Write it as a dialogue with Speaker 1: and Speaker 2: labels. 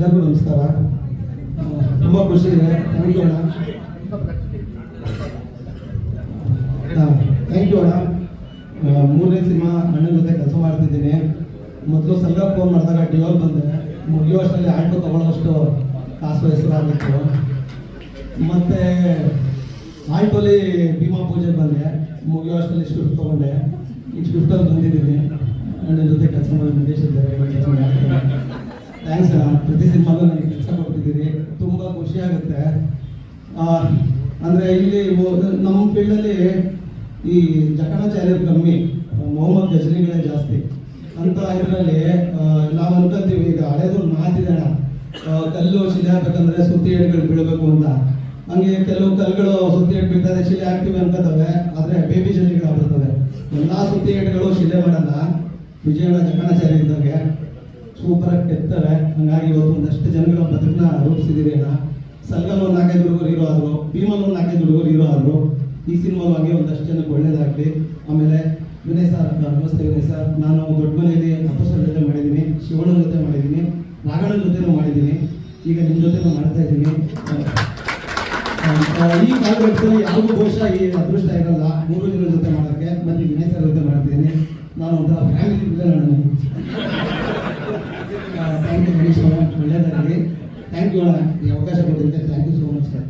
Speaker 1: ಎಲ್ಲರಿಗೂ ನಮಸ್ಕಾರ. ತುಂಬ ಖುಷಿ ಇದೆ. ಥ್ಯಾಂಕ್ ಯು ಅಣ್ಣ. ಥ್ಯಾಂಕ್ ಯು ಅಣ್ಣ. ಮೂರನೇ ಸಿನಿಮಾ ಅಣ್ಣನ ಜೊತೆ ಕೆಲಸ ಮಾಡ್ತಿದ್ದೀನಿ. ಮೊದಲು ಸಂಘ ಫೋನ್ ಮಾಡಿದಾಗ ಡಿವಲ್ ಬಂದೆ. ಮುಗಿಯುವಷ್ಟರಲ್ಲಿ ಆಟೋ ತೊಗೊಳ್ಳೋಷ್ಟು ಕಾಸು ಹೆಸರಾಗಿತ್ತು ಮತ್ತೆ ಆಲ್ಟೋಲಿ ಭೀಮಾ ಪೂಜೆ ಬಂದೆ. ಮುಗಿಯುವಷ್ಟರಲ್ಲಿ ಶಿಫ್ಟ್ ತೊಗೊಂಡೆ. ಈ ಶಿಫ್ಟಲ್ಲಿ ಬಂದಿದ್ದೀನಿ. ಅಣ್ಣನ ಜೊತೆ ಕೆಲಸ ಮಾಡಿ ಮಾಡ್ತೀನಿ ಥ್ಯಾಂಕ್ಸ್ ಅಣ್ಣ ಪ್ರತಿ ಸಿನಿಮಾದಲ್ಲೂ ನನಗೆ ಕೆಲಸ ಕೊಡ್ತಿದ್ದೀರಿ. ತುಂಬ ಖುಷಿ ಆಗುತ್ತೆ. ಅಂದ್ರೆ ಇಲ್ಲಿ ನಮ್ಮ ಫೀಲ್ಡಲ್ಲಿ ಈ ಜಕಣಾಚಾರ್ಯರು ಕಮ್ಮಿ, ಮೊಹಮ್ಮದ್ ಗಜನಿಗಳೇ ಜಾಸ್ತಿ. ಅಂತ ಇದರಲ್ಲಿ ನಾವು ಅನ್ಕೊಂತೀವಿ, ಈಗ ಹಳೇದು ಮಾತಿದಾಣ ಕಲ್ಲು ಶಿಲೆ ಹಾಕ್ಬೇಕಂದ್ರೆ ಸುತ್ತಿ ಎಡ್ಗಳು ಬೀಳಬೇಕು ಅಂತ. ಹಂಗೆ ಕೆಲವು ಕಲ್ಲುಗಳು ಸುತ್ತಿ ಎಡ್ ಬೀಳ್ತಾರೆ, ಶಿಲೆ ಹಾಕ್ತಿವಿ ಅನ್ಕೋತವೆ. ಆದರೆ ಬೇಬಿ ಶಿಲೆಗಳು ಆಗ್ಬಿಡ್ತವೆ ಎಲ್ಲಾ ಸುತ್ತಿ ಎಡ್ಗಳು ಶಿಲೆ ಮಾಡಲ್ಲ. ವಿಜಯನ ಜಕಣಾಚಾರ್ಯ ಇದ್ದಂಗೆ. ಸೂಪರ್ ಆಗಿ ಕೆತ್ತವೆ ಹಂಗಾಗಿ ಇವತ್ತು ಒಂದಷ್ಟು ಜನಗಳ ಬದುಕನ್ನ ರೂಪಿಸಿದಿರಿ ಅಣ್ಣ. ಸಲ್ಗಲ್ ಒಂದು ನಾಲ್ಕೈದು ಹುಡುಗರು ಹೀರೋ ಆದ್ರು ಭೀಮಲ್ ಒಂದು ನಾಲ್ಕೈದು ಹುಡುಗರು ಹೀರೋ ಆದ್ರು. ಈ ಸಿನಿಮಾಲು ಒಂದಷ್ಟು ಜನಕ್ಕೆ ಒಳ್ಳೇದಾಗ್ಲಿ. ಆಮೇಲೆ ವಿನಯ್ ಸರ್ ನಮಸ್ತೆ ವಿನಯ್ ಸರ್ ನಾನು ದೊಡ್ಡ ಮನೆಯಲ್ಲಿ ಅಪ್ಪಸರ ಜೊತೆ ಮಾಡಿದ್ದೀನಿ, ಶಿವಣ್ಣನ ಜೊತೆ ಮಾಡಿದ್ದೀನಿ ರಾಘಣ್ಣನ ಜೊತೆನೂ ಮಾಡಿದ್ದೀನಿ. ಈಗ ನಿಮ್ಮ ಜೊತೆನೂ ಮಾಡ್ತಾ ಇದ್ದೀನಿ. ಈ ಕಾಲಘಟ್ಟದಲ್ಲಿ ಯಾರಿಗೂ ಬಹುಶಃ ಈ ಅದೃಷ್ಟ ಇರಲ್ಲ. ಮೂರು ಜನ ಜೊತೆ ಮಾಡೋಕ್ಕೆ, ಮತ್ತು ವಿನಯ್ ಸರ್ ಜೊತೆ ಮಾಡ್ತಿದ್ದೀನಿ. ನಾನು ಒಂಥರ ಫ್ಯಾಮಿಲಿ ನಾನು ಆದಷ್ಟು ಒಳ್ಳೆಯದಾಗಲಿ ಥ್ಯಾಂಕ್ ಯು ಈ ಅವಕಾಶ ಕೊಟ್ಟಿದ್ದಕ್ಕೆ thank you so much sir